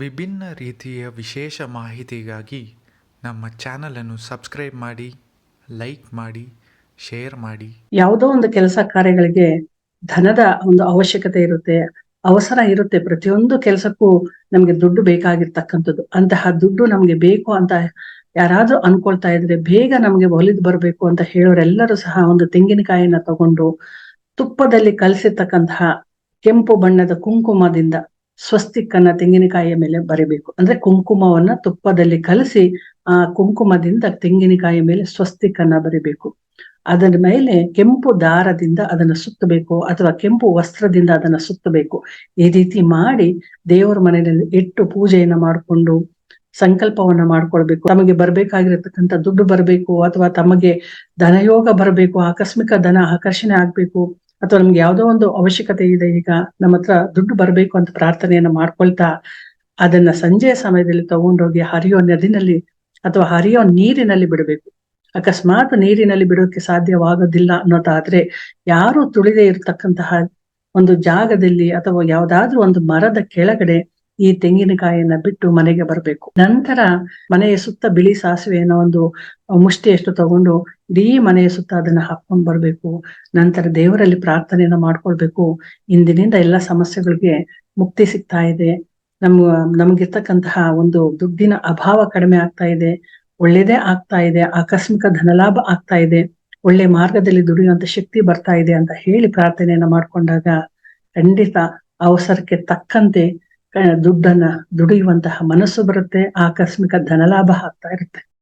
ವಿಭಿನ್ನ ರೀತಿಯ ವಿಶೇಷ ಮಾಹಿತಿಗಾಗಿ ನಮ್ಮ ಚಾನಲನ್ನು ಸಬ್ಸ್ಕ್ರೈಬ್ ಮಾಡಿ, ಲೈಕ್ ಮಾಡಿ, ಶೇರ್ ಮಾಡಿ. ಯಾವುದೋ ಒಂದು ಕೆಲಸ ಕಾರ್ಯಗಳಿಗೆ ಧನದ ಒಂದು ಅವಶ್ಯಕತೆ ಇರುತ್ತೆ, ಅವಸರ ಇರುತ್ತೆ, ಪ್ರತಿಯೊಂದು ಕೆಲಸಕ್ಕೂ ನಮಗೆ ದುಡ್ಡು ಬೇಕಾಗಿರ್ತಕ್ಕಂಥದ್ದು. ಅಂತಹ ದುಡ್ಡು ನಮಗೆ ಬೇಕು ಅಂತ ಯಾರಾದ್ರೂ ಅನ್ಕೊಳ್ತಾ ಇದ್ರೆ ಬೇಗ ನಮಗೆ ಒಲಿದು ಬರಬೇಕು ಅಂತ ಹೇಳೋರೆಲ್ಲರೂ ಸಹ ಒಂದು ತೆಂಗಿನಕಾಯಿನ ತಗೊಂಡು ತುಪ್ಪದಲ್ಲಿ ಕಲಸಿರ್ತಕ್ಕಂತಹ ಕೆಂಪು ಬಣ್ಣದ ಕುಂಕುಮದಿಂದ ಸ್ವಸ್ತಿಕ್ಕನ್ನ ತೆಂಗಿನಕಾಯಿಯ ಮೇಲೆ ಬರಿಬೇಕು. ಅಂದ್ರೆ ಕುಂಕುಮವನ್ನ ತುಪ್ಪದಲ್ಲಿ ಕಲಸಿ, ಆ ಕುಂಕುಮದಿಂದ ತೆಂಗಿನಕಾಯಿಯ ಮೇಲೆ ಸ್ವಸ್ತಿಕ್ಕನ್ನ ಬರಿಬೇಕು. ಅದರ ಮೇಲೆ ಕೆಂಪು ದಾರದಿಂದ ಅದನ್ನ ಸುತ್ತಬೇಕು, ಅಥವಾ ಕೆಂಪು ವಸ್ತ್ರದಿಂದ ಅದನ್ನ ಸುತ್ತಬೇಕು. ಈ ರೀತಿ ಮಾಡಿ ದೇವರ ಮನೆಯಲ್ಲಿ ಇಟ್ಟು ಪೂಜೆಯನ್ನ ಮಾಡಿಕೊಂಡು, ಸಂಕಲ್ಪವನ್ನ ಮಾಡ್ಕೊಳ್ಬೇಕು. ತಮಗೆ ಬರ್ಬೇಕಾಗಿರತಕ್ಕಂಥ ದುಡ್ಡು ಬರಬೇಕು, ಅಥವಾ ತಮಗೆ ಧನಯೋಗ ಬರಬೇಕು, ಆಕಸ್ಮಿಕ ಧನ ಆಕರ್ಷಣೆ ಆಗ್ಬೇಕು. ಅಥವಾ ನಮ್ಗೆ ಯಾವುದೋ ಒಂದು ಅವಶ್ಯಕತೆ ಇದೆ, ಈಗ ನಮ್ಮ ಹತ್ರ ದುಡ್ಡು ಬರಬೇಕು ಅಂತ ಪ್ರಾರ್ಥನೆಯನ್ನ ಮಾಡ್ಕೊಳ್ತಾ ಅದನ್ನ ಸಂಜೆಯ ಸಮಯದಲ್ಲಿ ತಗೊಂಡೋಗಿ ಹರಿಯೋ ನದಿನಲ್ಲಿ ಅಥವಾ ಹರಿಯೋ ನೀರಿನಲ್ಲಿ ಬಿಡಬೇಕು. ಅಕಸ್ಮಾತ್ ನೀರಿನಲ್ಲಿ ಬಿಡೋಕೆ ಸಾಧ್ಯವಾಗೋದಿಲ್ಲ ಅನ್ನೋದಾದ್ರೆ ಯಾರು ತುಳಿದೇ ಇರತಕ್ಕಂತಹ ಒಂದು ಜಾಗದಲ್ಲಿ ಅಥವಾ ಯಾವ್ದಾದ್ರೂ ಒಂದು ಮರದ ಕೆಳಗಡೆ ಈ ತೆಂಗಿನಕಾಯಿಯನ್ನ ಬಿಟ್ಟು ಮನೆಗೆ ಬರಬೇಕು. ನಂತರ ಮನೆಯ ಸುತ್ತ ಬಿಳಿ ಸಾಸಿವೆಯನ್ನ ಒಂದು ಮುಷ್ಟಿಯಷ್ಟು ತಗೊಂಡು ಇಡೀ ಮನೆಯ ಸುತ್ತ ಅದನ್ನ ಹಾಕೊಂಡು ಬರಬೇಕು. ನಂತರ ದೇವರಲ್ಲಿ ಪ್ರಾರ್ಥನೆಯನ್ನ ಮಾಡ್ಕೊಳ್ಬೇಕು. ಇಂದಿನಿಂದ ಎಲ್ಲ ಸಮಸ್ಯೆಗಳಿಗೆ ಮುಕ್ತಿ ಸಿಗ್ತಾ ಇದೆ. ನಮ್, ನಮ್ಗಿರ್ತಕ್ಕಂತಹ ಒಂದು ದುಡ್ಡಿನ ಅಭಾವ ಕಡಿಮೆ ಆಗ್ತಾ ಇದೆ. ಒಳ್ಳೇದೇ ಆಗ್ತಾ ಇದೆ. ಆಕಸ್ಮಿಕ ಧನಲಾಭ ಆಗ್ತಾ ಇದೆ. ಒಳ್ಳೆ ಮಾರ್ಗದಲ್ಲಿ ದುಡಿಯುವಂತ ಶಕ್ತಿ ಬರ್ತಾ ಇದೆ ಅಂತ ಹೇಳಿ ಪ್ರಾರ್ಥನೆಯನ್ನ ಮಾಡ್ಕೊಂಡಾಗ ಖಂಡಿತ ಅವಸರಕ್ಕೆ ತಕ್ಕಂತೆ ದುಡ್ಡನ್ನ ದುಡಿಯುವಂತಹ ಮನಸ್ಸು ಬರುತ್ತೆ ಆಕಸ್ಮಿಕ ಧನಲಾಭ ಆಗ್ತಾ ಇರುತ್ತೆ.